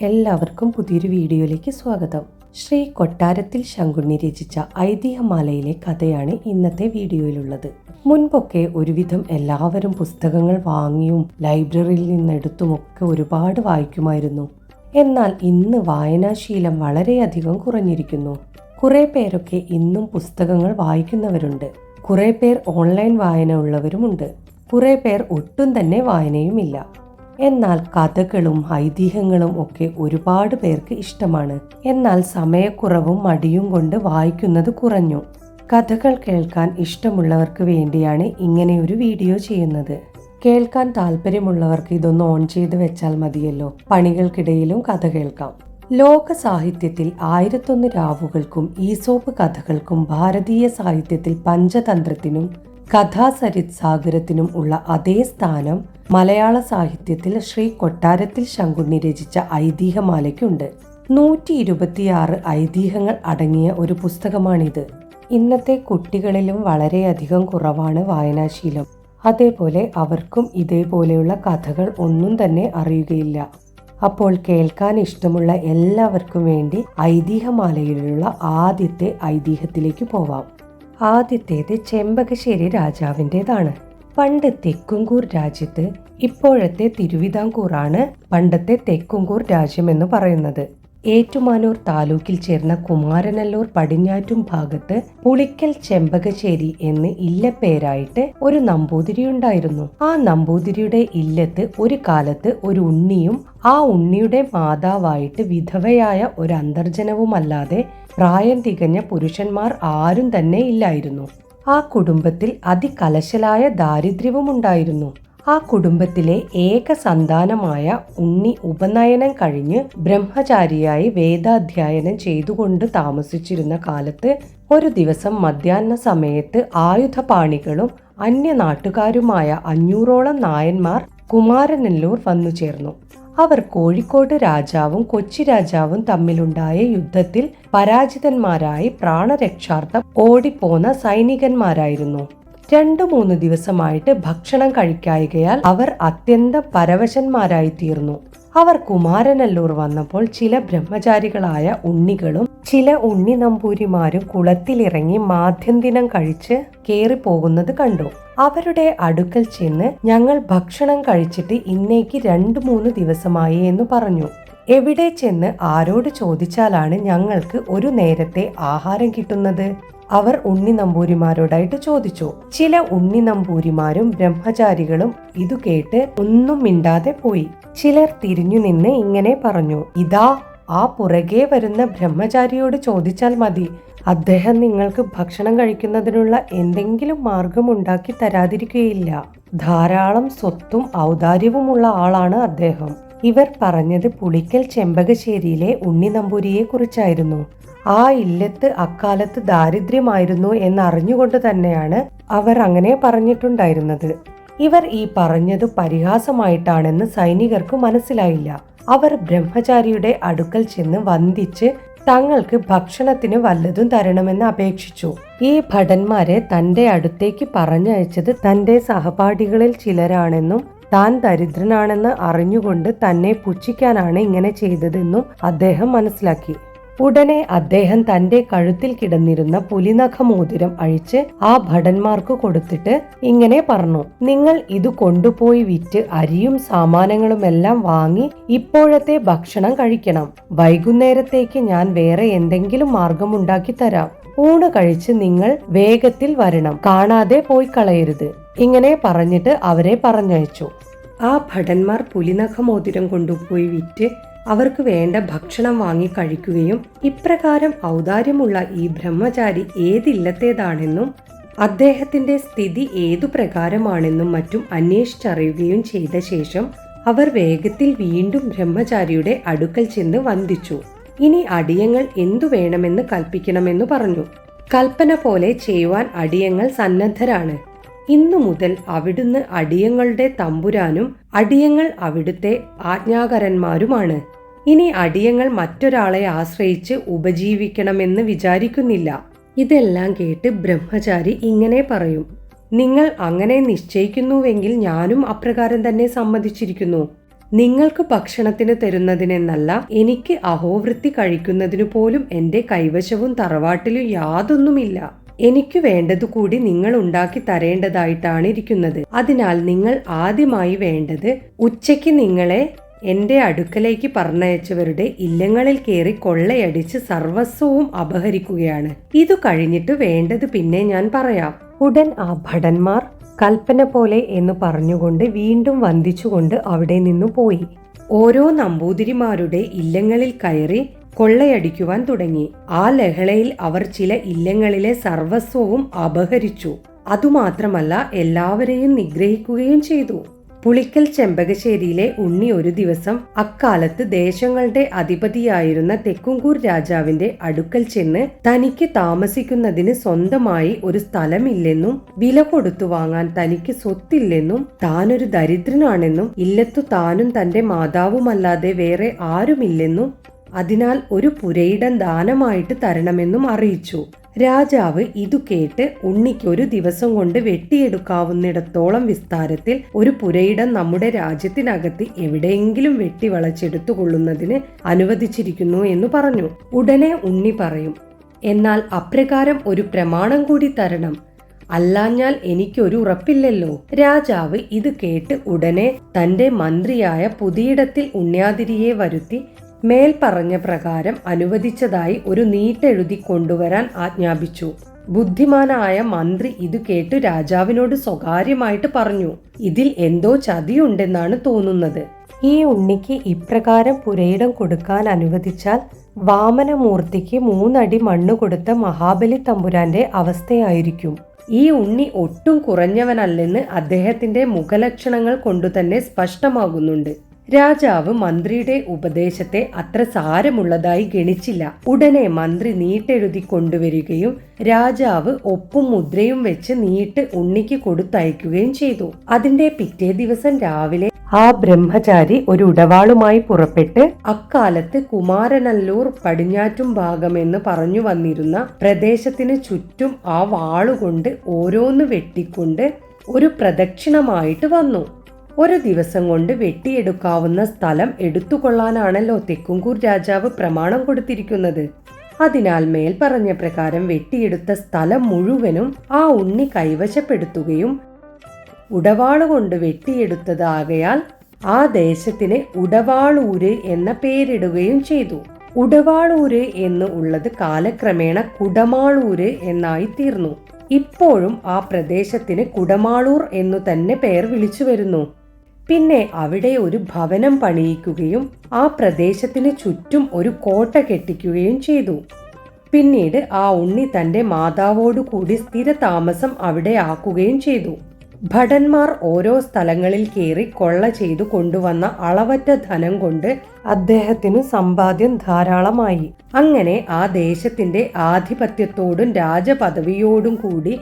എല്ലാവർക്കും പുതിയൊരു വീഡിയോയിലേക്ക് സ്വാഗതം. ശ്രീ കൊട്ടാരത്തിൽ ശങ്കുണ്ണി രചിച്ച ഐതിഹ്യമാലയിലെ കഥയാണ് ഇന്നത്തെ വീഡിയോയിലുള്ളത്. മുൻപൊക്കെ ഒരുവിധം എല്ലാവരും പുസ്തകങ്ങൾ വാങ്ങിയും ലൈബ്രറിയിൽ നിന്നെടുത്തുമൊക്കെ ഒരുപാട് വായിക്കുമായിരുന്നു. എന്നാൽ ഇന്ന് വായനാശീലം വളരെയധികം കുറഞ്ഞിരിക്കുന്നു. കുറെ പേരൊക്കെ ഇന്നും പുസ്തകങ്ങൾ വായിക്കുന്നവരുണ്ട്. കുറെ പേർ ഓൺലൈൻ വായന ഉള്ളവരുമുണ്ട്. കുറെ പേർ ഒട്ടും തന്നെ വായനയുമില്ല. എന്നാൽ കഥകളും ഐതിഹ്യങ്ങളും ഒക്കെ ഒരുപാട് പേർക്ക് ഇഷ്ടമാണ്. എന്നാൽ സമയക്കുറവും മടിയും കൊണ്ട് വായിക്കുന്നത് കുറഞ്ഞു. കഥകൾ കേൾക്കാൻ ഇഷ്ടമുള്ളവർക്ക് വേണ്ടിയാണ് ഇങ്ങനെ ഒരു വീഡിയോ ചെയ്യുന്നത്. കേൾക്കാൻ താല്പര്യമുള്ളവർക്ക് ഇതൊന്ന് ഓൺ ചെയ്ത് വെച്ചാൽ മതിയല്ലോ. പണികൾക്കിടയിലും കഥ കേൾക്കാം. ലോക സാഹിത്യത്തിൽ ആയിരത്തൊന്ന് രാവുകൾക്കും ഈസോപ്പ് കഥകൾക്കും ഭാരതീയ സാഹിത്യത്തിൽ പഞ്ചതന്ത്രത്തിനും കഥാസരിത് സാഗരത്തിനും ഉള്ള അതേ സ്ഥാനം മലയാള സാഹിത്യത്തിൽ ശ്രീ കൊട്ടാരത്തിൽ ശങ്കുണ്ണി രചിച്ച ഐതിഹ്യമാലയ്ക്കുണ്ട്. നൂറ്റി ഇരുപത്തിയാറ് ഐതിഹ്യങ്ങൾ അടങ്ങിയ ഒരു പുസ്തകമാണിത്. ഇന്നത്തെ കുട്ടികളിലും വളരെയധികം കുറവാണ് വായനാശീലം. അതേപോലെ അവർക്കും ഇതേപോലെയുള്ള കഥകൾ ഒന്നും തന്നെ അറിയുകയില്ല. അപ്പോൾ കേൾക്കാൻ ഇഷ്ടമുള്ള എല്ലാവർക്കും വേണ്ടി ഐതിഹ്യമാലയിലുള്ള ആദ്യത്തെ ഐതിഹ്യത്തിലേക്ക് പോവാം. ആദ്യത്തേത് ചെമ്പകശ്ശേരി രാജാവിന്റെതാണ്. പണ്ട് തെക്കുംകൂർ രാജ്യത്ത് ഇപ്പോഴത്തെ തിരുവിതാംകൂറാണ് പണ്ടത്തെ തെക്കുംകൂർ രാജ്യം എന്ന് പറയുന്നത്. ഏറ്റുമാനൂർ താലൂക്കിൽ ചേർന്ന കുമാരനല്ലൂർ പടിഞ്ഞാറ്റും ഭാഗത്ത് പുളിക്കൽ ചെമ്പകശ്ശേരി എന്ന് ഇല്ലപ്പേരായിട്ട് ഒരു നമ്പൂതിരി ഉണ്ടായിരുന്നു. ആ നമ്പൂതിരിയുടെ ഇല്ലത്ത് ഒരു കാലത്ത് ഒരു ഉണ്ണിയും ആ ഉണ്ണിയുടെ മാതാവായിട്ട് വിധവയായ ഒരു അന്തർജനവുമല്ലാതെ പ്രായം തികഞ്ഞ പുരുഷന്മാർ ആരും തന്നെ ഇല്ലായിരുന്നു. ആ കുടുംബത്തിൽ അതികലശലായ ദാരിദ്ര്യവും ഉണ്ടായിരുന്നു ആ കുടുംബത്തിലെ ഏക സന്താനമായ ഉണ്ണി ഉപനയനം കഴിഞ്ഞ് ബ്രഹ്മചാരിയായി വേദാധ്യയനം ചെയ്തുകൊണ്ട് താമസിച്ചിരുന്ന കാലത്ത് ഒരു ദിവസം മധ്യാഹ്ന സമയത്ത് ആയുധപാണികളും അന്യനാട്ടുകാരുമായ അഞ്ഞൂറോളം നായന്മാർ കുമാരനെല്ലൂർ വന്നു ചേർന്നു. അവർ കോഴിക്കോട് രാജാവും കൊച്ചി രാജാവും തമ്മിലുണ്ടായ യുദ്ധത്തിൽ പരാജിതന്മാരായി പ്രാണരക്ഷാർത്ഥം ഓടിപ്പോന്ന സൈനികന്മാരായിരുന്നു. രണ്ടു മൂന്ന് ദിവസമായിട്ട് ഭക്ഷണം കഴിക്കായികയാൽ അവർ അത്യന്തം പരവശന്മാരായി തീർന്നു അവർ കുമാരനല്ലൂർ വന്നപ്പോൾ ചില ബ്രഹ്മചാരികളായ ഉണ്ണികളും ചില ഉണ്ണി നമ്പൂരിമാരും കുളത്തിലിറങ്ങി മാധ്യന്തിനം കഴിച്ച് കേറിപ്പോകുന്നത് കണ്ടു. അവരുടെ അടുക്കൽ ചെന്ന് ഞങ്ങൾ ഭക്ഷണം കഴിച്ചിട്ട് ഇന്നേക്ക് രണ്ട് മൂന്ന് ദിവസമായി എന്ന് പറഞ്ഞു. എവിടെ ചെന്ന് ആരോട് ചോദിച്ചാലാണ് ഞങ്ങൾക്ക് ഒരു നേരത്തെ ആഹാരം കിട്ടുന്നത്? അവർ ഉണ്ണി നമ്പൂരിമാരോടായിട്ട് ചോദിച്ചു. ചില ഉണ്ണി നമ്പൂരിമാരും ബ്രഹ്മചാരികളും ഇതു കേട്ട് ഒന്നും മിണ്ടാതെ പോയി. ചിലർ തിരിഞ്ഞു നിന്ന് ഇങ്ങനെ പറഞ്ഞു. ഇതാ ആ പുറകെ വരുന്ന ബ്രഹ്മചാരിയോട് ചോദിച്ചാൽ മതി. അദ്ദേഹം നിങ്ങൾക്ക് ഭക്ഷണം കഴിക്കുന്നതിനുള്ള എന്തെങ്കിലും മാർഗം ഉണ്ടാക്കി തരാതിരിക്കുകയില്ല. ധാരാളം സ്വത്തും ഔദാര്യവുമുള്ള ആളാണ് അദ്ദേഹം. ഇവർ പറഞ്ഞത് പുളിക്കൽ ചെമ്പകശ്ശേരിയിലെ ഉണ്ണി നമ്പൂരിയെ കുറിച്ചായിരുന്നു. ആ ഇല്ലത്ത് അക്കാലത്ത് ദാരിദ്ര്യമായിരുന്നു എന്നറിഞ്ഞുകൊണ്ട് തന്നെയാണ് അവർ അങ്ങനെ പറഞ്ഞിട്ടുണ്ടായിരുന്നത്. ഇവർ ഈ പറഞ്ഞത് പരിഹാസമായിട്ടാണെന്ന് സൈനികർക്ക് മനസ്സിലായില്ല. അവർ ബ്രഹ്മചാരിയുടെ അടുക്കൽ ചെന്ന് വന്ദിച്ച് തങ്ങൾക്ക് ഭക്ഷണത്തിന് വല്ലതും തരണമെന്ന് അപേക്ഷിച്ചു. ഈ ഭടന്മാരെ തന്റെ അടുത്തേക്ക് പറഞ്ഞയച്ചത് തന്റെ സഹപാഠികളിൽ ചിലരാണെന്നും താൻ ദരിദ്രനാണെന്ന് അറിഞ്ഞുകൊണ്ട് തന്നെ പുച്ഛിക്കാനാണ് ഇങ്ങനെ ചെയ്തതെന്നും അദ്ദേഹം മനസ്സിലാക്കി. ഉടനെ അദ്ദേഹം തന്റെ കഴുത്തിൽ കിടന്നിരുന്ന പുലിനഖ മോതിരം അഴിച്ച് ആ ഭടന്മാർക്ക് കൊടുത്തിട്ട് ഇങ്ങനെ പറഞ്ഞു നിങ്ങൾ ഇത് കൊണ്ടുപോയി വിറ്റ് അരിയും സാമാനങ്ങളുമെല്ലാം വാങ്ങി ഇപ്പോഴത്തെ ഭക്ഷണം കഴിക്കണം. വൈകുന്നേരത്തേക്ക് ഞാൻ വേറെ എന്തെങ്കിലും മാർഗം ഉണ്ടാക്കി തരാം. ഊണ് കഴിച്ച് നിങ്ങൾ വേഗത്തിൽ വരണം. കാണാതെ പോയി കളയരുത്. ഇങ്ങനെ പറഞ്ഞിട്ട് അവരെ പറഞ്ഞയച്ചു. ആ ഭടന്മാർ പുലിനഖമോതിരം കൊണ്ടുപോയി വിറ്റ് അവർക്ക് വേണ്ട ഭക്ഷണം വാങ്ങി കഴിക്കുകയും ഇപ്രകാരം ഔദാര്യമുള്ള ഈ ബ്രഹ്മചാരി ഏതില്ലത്തേതാണെന്നും അദ്ദേഹത്തിന്റെ സ്ഥിതി ഏതു പ്രകാരമാണെന്നും മറ്റും അന്വേഷിച്ചറിയുകയും ചെയ്ത ശേഷം അവർ വേഗത്തിൽ വീണ്ടും ബ്രഹ്മചാരിയുടെ അടുക്കൽ ചെന്ന് വന്ദിച്ചു. ഇനി അടിയങ്ങൾ എന്തു വേണമെന്ന് കൽപ്പിക്കണമെന്ന് പറഞ്ഞു. കൽപ്പന പോലെ ചെയ്യുവാൻ അടിയങ്ങൾ സന്നദ്ധരാണ്. ഇന്നു മുതൽ അവിടുന്ന് അടിയങ്ങളുടെ തമ്പുരാനും അടിയങ്ങൾ അവിടുത്തെ ആജ്ഞാകരന്മാരുമാണ്. ഇനി അടിയങ്ങൾ മറ്റൊരാളെ ആശ്രയിച്ച് ഉപജീവിക്കണമെന്ന് വിചാരിക്കുന്നില്ല. ഇതെല്ലാം കേട്ട് ബ്രഹ്മചാരി ഇങ്ങനെ പറയും. നിങ്ങൾ അങ്ങനെ നിശ്ചയിക്കുന്നുവെങ്കിൽ ഞാനും അപ്രകാരം തന്നെ സമ്മതിച്ചിരിക്കുന്നു. നിങ്ങൾക്ക് ഭക്ഷണത്തിന് തരുന്നതിനെന്നല്ല എനിക്ക് അഹോവൃത്തി കഴിക്കുന്നതിനു പോലും എന്റെ കൈവശവും തറവാട്ടിലും യാതൊന്നുമില്ല. എനിക്ക് വേണ്ടത് കൂടി നിങ്ങൾ ഉണ്ടാക്കി തരേണ്ടതായിട്ടാണ് ഇരിക്കുന്നത്. അതിനാൽ നിങ്ങൾ ആദ്യമായി വേണ്ടത് ഉച്ചയ്ക്ക് നിങ്ങളെ എന്റെ അടുക്കലേക്ക് പറഞ്ഞയച്ചവരുടെ ഇല്ലങ്ങളിൽ കയറി കൊള്ളയടിച്ച് സർവസ്വവും അപഹരിക്കുകയാണ്. ഇതു കഴിഞ്ഞിട്ട് വേണ്ടത് പിന്നെ ഞാൻ പറയാം. ഉടൻ ആ ഭടന്മാർ കൽപ്പന പോലെ എന്ന് പറഞ്ഞുകൊണ്ട് വീണ്ടും വന്ദിച്ചുകൊണ്ട് അവിടെ നിന്നു പോയി. ഓരോ നമ്പൂതിരിമാരുടെ ഇല്ലങ്ങളിൽ കയറി കൊള്ളയടിക്കുവാൻ തുടങ്ങി. ആ ലഹളയിൽ അവർ ചില ഇല്ലങ്ങളിലെ സർവസ്വവും അപഹരിച്ചു. അതുമാത്രമല്ല എല്ലാവരെയും നിഗ്രഹിക്കുകയും ചെയ്തു. പുളിക്കൽ ചെമ്പകശ്ശേരിയിലെ ഉണ്ണി ഒരു ദിവസം അക്കാലത്ത് ദേശങ്ങളുടെ അധിപതിയായിരുന്ന തെക്കുംകൂർ രാജാവിന്റെ അടുക്കൽ ചെന്ന് തനിക്ക് താമസിക്കുന്നതിന് സ്വന്തമായി ഒരു സ്ഥലമില്ലെന്നും വില കൊടുത്തു വാങ്ങാൻ തനിക്ക് സ്വത്തില്ലെന്നും താനൊരു ദരിദ്രനാണെന്നും ഇല്ലത്തു താനും തന്റെ മാതാവുമല്ലാതെ വേറെ ആരുമില്ലെന്നും അതിനാൽ ഒരു പുരയിടം ദാനമായിട്ട് തരണമെന്നും അറിയിച്ചു. രാജാവ് ഇതു കേട്ട് ഉണ്ണിക്ക് ഒരു ദിവസം കൊണ്ട് വെട്ടിയെടുക്കാവുന്നിടത്തോളം വിസ്താരത്തിൽ ഒരു പുരയിടം നമ്മുടെ രാജ്യത്തിനകത്ത് എവിടെയെങ്കിലും വെട്ടി വളച്ചെടുത്തുകൊള്ളുന്നതിന് അനുവദിച്ചിരിക്കുന്നു എന്ന് പറഞ്ഞു. ഉടനെ ഉണ്ണി പറയും എന്നാൽ അപ്രകാരം ഒരു പ്രമാണം കൂടി തരണം. അല്ലാഞ്ഞാൽ എനിക്കൊരു ഉറപ്പില്ലല്ലോ. രാജാവ് ഇത് കേട്ട് ഉടനെ തന്റെ മന്ത്രിയായ പുതിയിടത്തിൽ ഉണ്യാതിരിയെ വരുത്തി മേൽ പറഞ്ഞ പ്രകാരം അനുവദിച്ചതായി ഒരു നീട്ടെഴുതി കൊണ്ടുവരാൻ ആജ്ഞാപിച്ചു. ബുദ്ധിമാനായ മന്ത്രി ഇത് കേട്ട് രാജാവിനോട് സ്വകാര്യമായിട്ട് പറഞ്ഞു ഇതിൽ എന്തോ ചതിയുണ്ടെന്നാണ് തോന്നുന്നത്. ഈ ഉണ്ണിക്ക് ഇപ്രകാരം പുരയിടം കൊടുക്കാൻ അനുവദിച്ചാൽ വാമനമൂർത്തിക്ക് മൂന്നടി മണ്ണ് കൊടുത്ത മഹാബലി തമ്പുരാന്റെ അവസ്ഥയായിരിക്കും. ഈ ഉണ്ണി ഒട്ടും കുറഞ്ഞവനല്ലെന്ന് അദ്ദേഹത്തിന്റെ മുഖലക്ഷണങ്ങൾ കൊണ്ടുതന്നെ സ്പഷ്ടമാകുന്നുണ്ട്. രാജാവ് മന്ത്രിയുടെ ഉപദേശത്തെ അത്ര സാരമുള്ളതായി ഗണിച്ചില്ല. ഉടനെ മന്ത്രി നീട്ടെഴുതി കൊണ്ടുവരികയും രാജാവ് ഒപ്പും മുദ്രയും വെച്ച് നീട്ട് ഉണ്ണിക്ക് കൊടുത്തയക്കുകയും ചെയ്തു. അതിന്റെ പിറ്റേ ദിവസം രാവിലെ ആ ബ്രഹ്മചാരി ഒരു ഉടവാളുമായി പുറപ്പെട്ട് അക്കാലത്ത് കുമാരനല്ലൂർ പടിഞ്ഞാറ്റും ഭാഗമെന്ന് പറഞ്ഞു വന്നിരുന്ന പ്രദേശത്തിന് ചുറ്റും ആ വാളുകൊണ്ട് ഓരോന്ന് വെട്ടിക്കൊണ്ട് ഒരു പ്രദക്ഷിണമായിട്ട് വന്നു. ഒരു ദിവസം കൊണ്ട് വെട്ടിയെടുക്കാവുന്ന സ്ഥലം എടുത്തുകൊള്ളാനാണല്ലോ തെക്കുംകൂർ രാജാവ് പ്രമാണം കൊടുത്തിരിക്കുന്നത്. അതിനാൽ മേൽ പറഞ്ഞ പ്രകാരം വെട്ടിയെടുത്ത സ്ഥലം മുഴുവനും ആ ഉണ്ണി കൈവശപ്പെടുത്തുകയും ഉടവാളുകൊണ്ട് വെട്ടിയെടുത്തതാകയാൽ ആ ദേശത്തിന് ഉടവാളൂര് എന്ന പേരിടുകയും ചെയ്തു. ഉടവാളൂര് എന്ന് ഉള്ളത് കാലക്രമേണ കുടമാളൂര് എന്നായി തീർന്നു. ഇപ്പോഴും ആ പ്രദേശത്തിന് കുടമാളൂർ എന്നു തന്നെ പേർ വിളിച്ചു വരുന്നു. പിന്നെ അവിടെ ഒരു ഭവനം പണിയിക്കുകയും ആ പ്രദേശത്തിന് ചുറ്റും ഒരു കോട്ട കെട്ടിക്കുകയും ചെയ്തു. പിന്നീട് ആ ഉണ്ണി തന്റെ മാതാവോടു കൂടി സ്ഥിര താമസം അവിടെ ആക്കുകയും ചെയ്തു. ഭടന്മാർ ഓരോ സ്ഥലങ്ങളിൽ കയറി കൊള്ള ചെയ്തു കൊണ്ടുവന്ന അളവറ്റ ധനം കൊണ്ട് അദ്ദേഹത്തിനു സമ്പാദ്യം ധാരാളമായി. അങ്ങനെ ആ ദേശത്തിന്റെ ആധിപത്യത്തോടും രാജപദവിയോടും കൂടി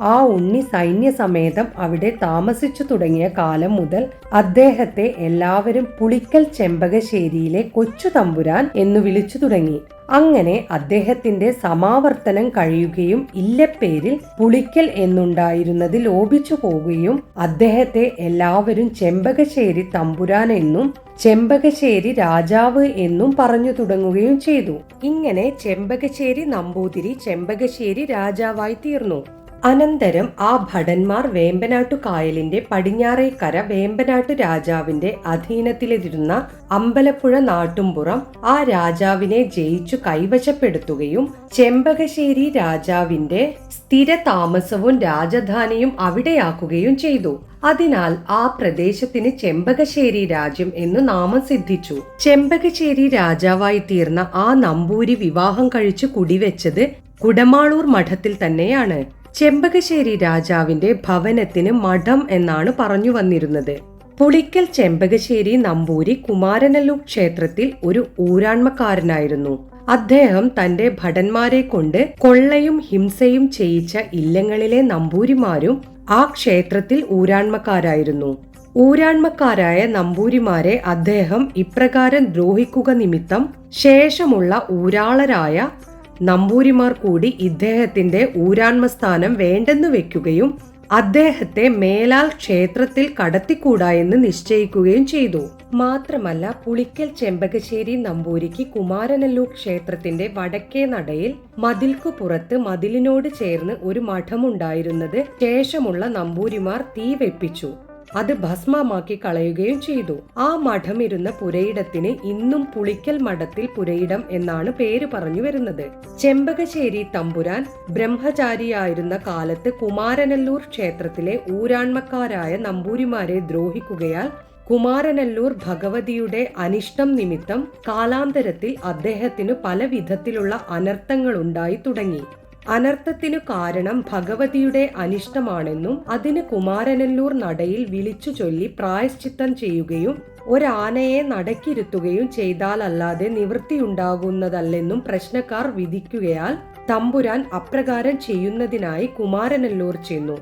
ആ ഉണ്ണി സൈന്യസമേതം അവിടെ താമസിച്ചു തുടങ്ങിയ കാലം മുതൽ അദ്ദേഹത്തെ എല്ലാവരും പുളിക്കൽ ചെമ്പകശ്ശേരിയിലെ കൊച്ചു തമ്പുരാൻ എന്നു വിളിച്ചു തുടങ്ങി. അങ്ങനെ അദ്ദേഹത്തിന്റെ സമാവർത്തനം കഴിയുകയും ഇല്ലപ്പേരിൽ പുളിക്കൽ എന്നുണ്ടായിരുന്നതിൽ ലോപിച്ചു പോവുകയും അദ്ദേഹത്തെ എല്ലാവരും ചെമ്പകശ്ശേരി തമ്പുരാൻ എന്നും ചെമ്പകശ്ശേരി രാജാവ് എന്നും പറഞ്ഞു തുടങ്ങുകയും ചെയ്തു. ഇങ്ങനെ ചെമ്പകശ്ശേരി നമ്പൂതിരി ചെമ്പകശ്ശേരി രാജാവായി തീർന്നു. അനന്തരം ആ ഭടന്മാർ വേമ്പനാട്ടു കായലിന്റെ പടിഞ്ഞാറേക്കര വേമ്പനാട്ടു രാജാവിന്റെ അധീനത്തിലിരുന്ന അമ്പലപ്പുഴ നാട്ടുംപുറം ആ രാജാവിനെ ജയിച്ചു കൈവശപ്പെടുത്തുകയും ചെമ്പകശ്ശേരി രാജാവിന്റെ സ്ഥിര താമസവും രാജധാനിയും അവിടെയാക്കുകയും ചെയ്തു. അതിനാൽ ആ പ്രദേശത്തിന് ചെമ്പകശ്ശേരി രാജ്യം എന്ന് നാമം സിദ്ധിച്ചു. ചെമ്പകശ്ശേരി രാജാവായി തീർന്ന ആ നമ്പൂരി വിവാഹം കഴിച്ചു കുടിവെച്ചത് കുടമാളൂർ മഠത്തിൽ തന്നെയാണ്. ചെമ്പകശ്ശേരി രാജാവിന്റെ ഭവനത്തിന് മഠം എന്നാണ് പറഞ്ഞു വന്നിരുന്നത്. പുളിക്കൽ ചെമ്പകശ്ശേരി നമ്പൂരി കുമാരനല്ലൂർ ക്ഷേത്രത്തിൽ ഒരു ഊരാൺമക്കാരനായിരുന്നു അദ്ദേഹം തന്റെ ഭടന്മാരെ കൊണ്ട് കൊള്ളയും ഹിംസയും ചെയ്യിച്ച ഇല്ലങ്ങളിലെ നമ്പൂരിമാരും ആ ക്ഷേത്രത്തിൽ ഊരാൺമക്കാരായിരുന്നു ഊരാൺമക്കാരായ നമ്പൂരിമാരെ അദ്ദേഹം ഇപ്രകാരം ദ്രോഹിക്കുക നിമിത്തം ശേഷമുള്ള ഊരാളരായ നമ്പൂരിമാർ കൂടി ഇദ്ദേഹത്തിന്റെ ഊരാൺമ സ്ഥാനം വേണ്ടെന്ന് വെക്കുകയും അദ്ദേഹത്തെ മേലാൽ ക്ഷേത്രത്തിൽ കടത്തിക്കൂടാ എന്ന് നിശ്ചയിക്കുകയും ചെയ്തു. മാത്രമല്ല പുളിക്കൽ ചെമ്പകശ്ശേരി നമ്പൂരിക്ക് കുമാരനല്ലൂർ ക്ഷേത്രത്തിന്റെ വടക്കേ നടയിൽ മതിൽക്കു പുറത്ത് മതിലിനോട് ചേർന്ന് ഒരു മഠമുണ്ടായിരുന്നത് ശേഷമുള്ള നമ്പൂരിമാർ തീ വെപ്പിച്ചു. അത് ഭസ്മമാക്കി കളയുകയും ചെയ്തു. ആ മഠം ഇരുന്ന പുരയിടത്തിന് ഇന്നും പുളിക്കൽ മഠത്തിൽ പുരയിടം എന്നാണ് പേര് പറഞ്ഞു വരുന്നത്. ചെമ്പകശ്ശേരി തമ്പുരാൻ ബ്രഹ്മചാരിയായിരുന്ന കാലത്ത് കുമാരനല്ലൂർ ക്ഷേത്രത്തിലെ ഊരാൺമക്കാരായ നമ്പൂരിമാരെ ദ്രോഹിക്കുകയാൽ കുമാരനല്ലൂർ ഭഗവതിയുടെ അനിഷ്ടം നിമിത്തം കാലാന്തരത്തിൽ അദ്ദേഹത്തിനു പല വിധത്തിലുള്ള അനർത്ഥങ്ങൾ ഉണ്ടായി തുടങ്ങി. അനർത്ഥത്തിനു കാരണം ഭഗവതിയുടെ അനിഷ്ടമാണെന്നും അതിന് കുമാരനല്ലൂർ നടയിൽ വിളിച്ചു ചൊല്ലി പ്രായശ്ചിത്തം ചെയ്യുകയും ഒരാനയെ നടക്കിരുത്തുകയും ചെയ്താലല്ലാതെ നിവൃത്തിയുണ്ടാകുന്നതല്ലെന്നും പ്രശ്നക്കാർ വിധിക്കുകയാൽ തമ്പുരാൻ അപ്രകാരം ചെയ്യുന്നതിനായി കുമാരനല്ലൂർ ചെന്നു.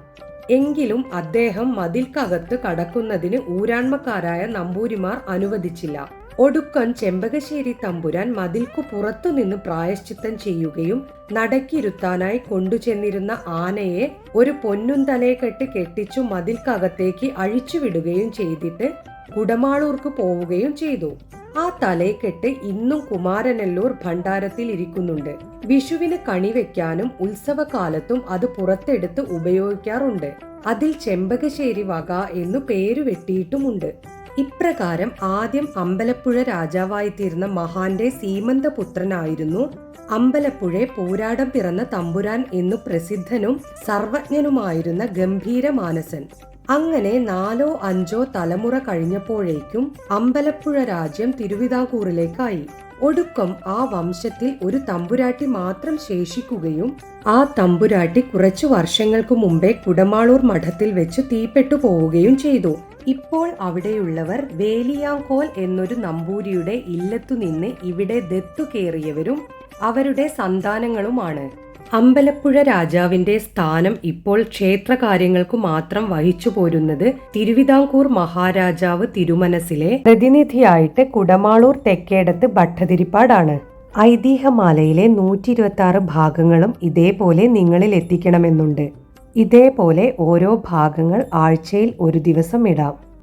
എങ്കിലും അദ്ദേഹം മതിൽക്കകത്ത് കടക്കുന്നതിന് ഊരാൺമക്കാരായ നമ്പൂരിമാർ അനുവദിച്ചില്ല. ഒടുക്കൻ ചെമ്പകശ്ശേരി തമ്പുരാൻ മതിൽക്കു പുറത്തുനിന്ന് പ്രായശ്ചിത്തം ചെയ്യുകയും നടക്കിരുത്താനായി കൊണ്ടുചെന്നിരുന്ന ആനയെ ഒരു പൊന്നുന്തലയെ കെട്ടി കെട്ടിച്ചു മതിൽക്കകത്തേക്ക് അഴിച്ചുവിടുകയും ചെയ്തിട്ട് കുടമാളൂർക്ക് പോവുകയും ചെയ്തു. ആ തലയെക്കെട്ട് ഇന്നും കുമാരനല്ലൂർ ഭണ്ഡാരത്തിൽ ഇരിക്കുന്നുണ്ട്. വിഷുവിന് കണി വെക്കാനും ഉത്സവകാലത്തും അത് പുറത്തെടുത്ത് ഉപയോഗിക്കാറുണ്ട്. അതിൽ ചെമ്പകശ്ശേരി വക എന്നു പേരു വെട്ടിയിട്ടുമുണ്ട്. ഇപ്രകാരം ആദ്യം അമ്പലപ്പുഴ രാജാവായിത്തീർന്ന മഹാന്റെ സീമന്തപുത്രനായിരുന്നു അമ്പലപ്പുഴ പോരാടം പിറന്ന തമ്പുരാൻ എന്നു പ്രസിദ്ധനും സർവജ്ഞനുമായിരുന്ന ഗംഭീരമാനസൻ അങ്ങനെ നാലോ അഞ്ചോ തലമുറ കഴിഞ്ഞപ്പോഴേക്കും അമ്പലപ്പുഴ രാജ്യം തിരുവിതാംകൂറിലേക്കായി. ഒടുക്കം ആ വംശത്തിൽ ഒരു തമ്പുരാട്ടി മാത്രം ശേഷിക്കുകയും ആ തമ്പുരാട്ടി കുറച്ചു വർഷങ്ങൾക്കു മുമ്പേ കുടമാളൂർ മഠത്തിൽ വെച്ച് തീപ്പെട്ടു പോവുകയും ചെയ്തു. ഇപ്പോൾ അവിടെയുള്ളവർ വേലിയാങ്കോൽ എന്നൊരു നമ്പൂരിയുടെ ഇല്ലത്തുനിന്ന് ഇവിടെ ദത്തു കയറിയവരും അവരുടെ സന്താനങ്ങളുമാണ്. അമ്പലപ്പുഴ രാജാവിന്റെ സ്ഥാനം ഇപ്പോൾ ക്ഷേത്രകാര്യങ്ങൾക്കു മാത്രം വഹിച്ചു പോരുന്നത് തിരുവിതാംകൂർ മഹാരാജാവ് തിരുമനസിലെ പ്രതിനിധിയായിട്ട് കുടമാളൂർ തെക്കേടത്ത് ഭട്ടതിരിപ്പാടാണ്. ഐതിഹ്യമാലയിലെ നൂറ്റി ഇരുപത്തി ഭാഗങ്ങളും ഇതേപോലെ നിങ്ങളിൽ എത്തിക്കണമെന്നുണ്ട്. ഇതേപോലെ ഓരോ ഭാഗങ്ങൾ ആഴ്ചയിൽ ഒരു ദിവസം ഇടാം.